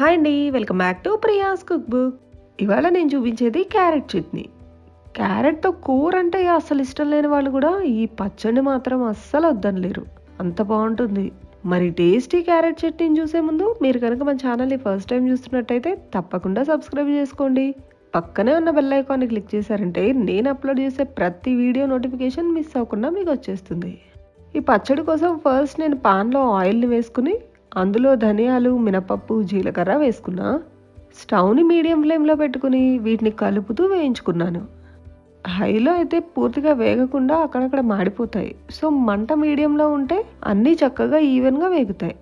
Hi అండి welcome back to Priya's cookbook. ఇవాళ నేను చూపించేది క్యారెట్ చట్నీ. క్యారెట్తో కూర అంటే అస్సలు ఇష్టం లేని వాళ్ళు కూడా ఈ పచ్చడి మాత్రం అస్సలు వద్దనలేరు. అంత బాగుంటుంది. మరి టేస్టీ క్యారెట్ చట్నీని చూసే ముందు మీరు కనుక మన ఛానల్ని ఫస్ట్ టైం చూస్తున్నట్టయితే తప్పకుండా సబ్స్క్రైబ్ చేసుకోండి. పక్కనే ఉన్న బెల్ ఐకాన్ని క్లిక్ చేశారంటే నేను అప్లోడ్ చేసే ప్రతి వీడియో నోటిఫికేషన్ మిస్ అవ్వకుండా మీకు వచ్చేస్తుంది. ఈ పచ్చడి కోసం ఫస్ట్ నేను పాన్లో ఆయిల్ని వేసుకుని అందులో ధనియాలు మినపప్పు జీలకర్ర వేసుకున్నా స్టవ్ని మీడియం ఫ్లేమ్లో పెట్టుకుని వీటిని కలుపుతూ వేయించుకున్నాను. హైలో అయితే పూర్తిగా వేగకుండా అక్కడక్కడ మాడిపోతాయి. సో మంట మీడియంలో ఉంటే అన్నీ చక్కగా ఈవెన్గా వేగుతాయి.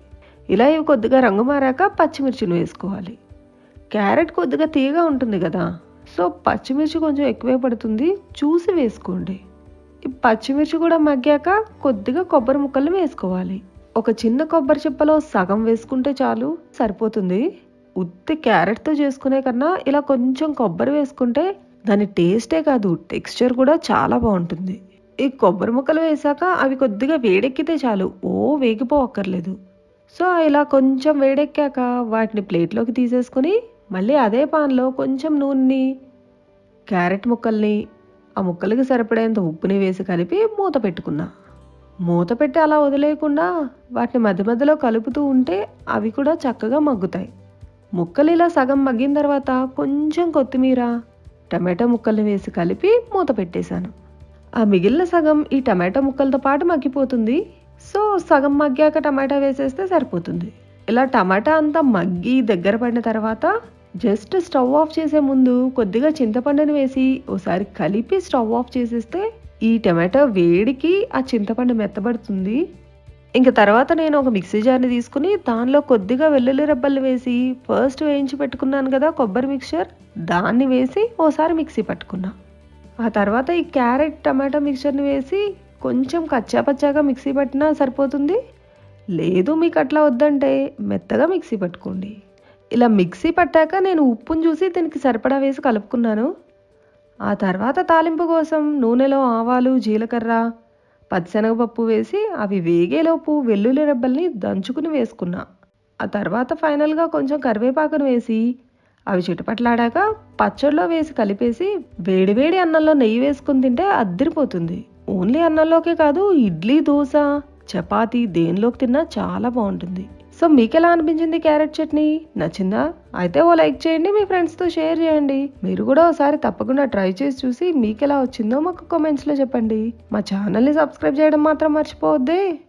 ఇలా ఇవి కొద్దిగా రంగు మారాక పచ్చిమిర్చిని వేసుకోవాలి. క్యారెట్ కొద్దిగా తీయగా ఉంటుంది కదా. సో పచ్చిమిర్చి కొంచెం ఎక్కువే పడుతుంది. చూసి వేసుకోండి. ఈ పచ్చిమిర్చి కూడా మగ్గాక కొద్దిగా కొబ్బరి ముక్కలు వేసుకోవాలి. ఒక చిన్న కొబ్బరి చిప్పలో సగం వేసుకుంటే చాలు సరిపోతుంది. ఉత్తి క్యారెట్తో చేసుకునే కన్నా ఇలా కొంచెం కొబ్బరి వేసుకుంటే దాని టేస్టే కాదు టెక్స్చర్ కూడా చాలా బాగుంటుంది. ఈ కొబ్బరి ముక్కలు వేసాక అవి కొద్దిగా వేడెక్కితే చాలు ఓ వేగిపోవక్కర్లేదు. సో ఇలా కొంచెం వేడెక్కాక వాటిని ప్లేట్లోకి తీసేసుకొని మళ్ళీ అదే పాన్లో కొంచెం నూనెని క్యారెట్ ముక్కల్ని ఆ ముక్కలకి సరిపడేంత ఉప్పుని వేసి కలిపి మూత పెట్టుకున్నా. మూత పెట్టి అలా వదిలేయకుండా వాటిని మధ్య మధ్యలో కలుపుతూ ఉంటే అవి కూడా చక్కగా మగ్గుతాయి. ముక్కలు ఇలా సగం మగ్గిన తర్వాత కొంచెం కొత్తిమీర టమాటో ముక్కల్ని వేసి కలిపి మూత పెట్టేశాను. ఆ మిగిలిన సగం ఈ టమాటో ముక్కలతో పాటు మగ్గిపోతుంది. సో సగం మగ్గాక టమాటా వేసేస్తే సరిపోతుంది. ఇలా టమాటా అంతా మగ్గి దగ్గర పడిన తర్వాత జస్ట్ స్టవ్ ఆఫ్ చేసే ముందు కొద్దిగా చింతపండుని వేసి ఓసారి కలిపి స్టవ్ ఆఫ్ చేసేస్తే ఈ టమాటో వేడికి ఆ చింతపండు మెత్తబడుతుంది. ఇంక తర్వాత నేను ఒక మిక్సీ జార్ని తీసుకుని దానిలో కొద్దిగా వెల్లుల్లి రెబ్బలు వేసి ఫస్ట్ వేయించి పెట్టుకున్నాను కదా కొబ్బరి మిక్చర్ దాన్ని వేసి ఓసారి మిక్సీ పట్టుకున్నా. ఆ తర్వాత ఈ క్యారెట్ టమాటో మిక్చర్ని వేసి కొంచెం కచ్చాపచ్చాగా మిక్సీ పట్టినా సరిపోతుంది. లేదు మీకు అట్లా వద్దంటే మెత్తగా మిక్సీ పట్టుకోండి. ఇలా మిక్సీ పట్టాక నేను ఉప్పును చూసి దీనికి సరిపడా వేసి కలుపుకున్నాను. ఆ తర్వాత తాలింపు కోసం నూనెలో ఆవాలు జీలకర్ర పచ్చిశనగపప్పు వేసి అవి వేగేలోపు వెల్లుల్లి రెబ్బల్ని దంచుకుని వేసుకున్నా. ఆ తర్వాత ఫైనల్గా కొంచెం కరివేపాకును వేసి అవి చిటపట్లాడాక పచ్చడిలో వేసి కలిపేసి వేడివేడి అన్నంలో నెయ్యి వేసుకుని తింటే అద్దరిపోతుంది. ఓన్లీ అన్నంలోకే కాదు ఇడ్లీ దోశ చపాతీ దేనిలోకి తిన్నా చాలా బాగుంటుంది. సో మీకు ఎలా అనిపించింది క్యారెట్ చట్నీ? నచ్చిందా? అయితే ఓ లైక్ చేయండి మీ ఫ్రెండ్స్తో షేర్ చేయండి. మీరు కూడా ఒకసారి తప్పకుండా ట్రై చేసి చూసి మీకు ఎలా వచ్చిందో మాకు కామెంట్స్లో చెప్పండి. మా ఛానల్ని సబ్స్క్రైబ్ చేయడం మాత్రం మర్చిపోవద్దే.